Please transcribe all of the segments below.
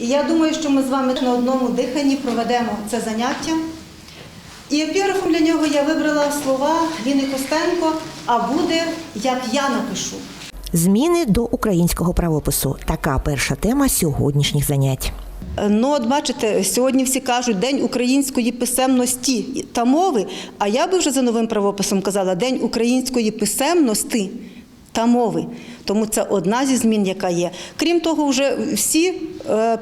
І я думаю, що ми з вами на одному диханні проведемо це заняття. І епіграфом для нього я вибрала слова Ліни Костенко, а буде, як я напишу. Зміни до українського правопису. Така перша тема сьогоднішніх занять. Ну, от бачите, сьогодні всі кажуть День української писемності та мови. А я би вже за новим правописом казала День української писемності та мови. Тому це одна зі змін, яка є. Крім того, вже всі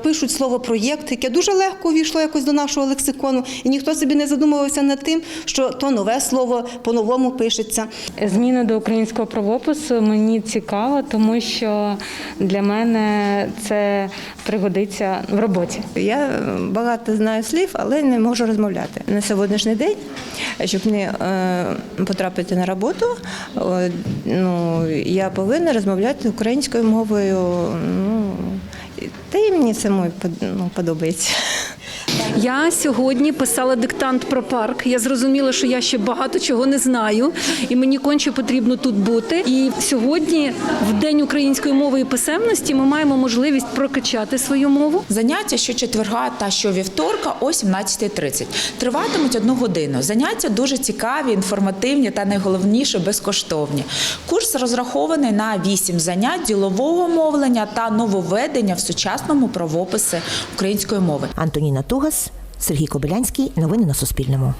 пишуть слово проєкт, яке дуже легко увійшло якось до нашого лексикону, і ніхто собі не задумувався над тим, що то нове слово по-новому пишеться. Зміни до українського правопису мені цікаво, тому що для мене це пригодиться в роботі. Я багато знаю слів, але не можу розмовляти. На сьогоднішній день, щоб не е, потрапити на роботу, е, ну, я повинна розмовляти українською мовою. Ну, та й мені под- ну, подобається. Я сьогодні писала диктант про парк. Я зрозуміла, що я ще багато чого не знаю, і мені конче потрібно тут бути. І сьогодні, в день української мови і писемності, ми маємо можливість прокачати свою мову. Заняття щочетверга та щовівторка о 17.30. Триватимуть одну годину. Заняття дуже цікаві, інформативні та найголовніше безкоштовні. Курс розрахований на 8 занять ділового мовлення та нововведення в сучасному правописі української мови. Антоніна Тугас, Сергій Кобилянський. Новини на Суспільному.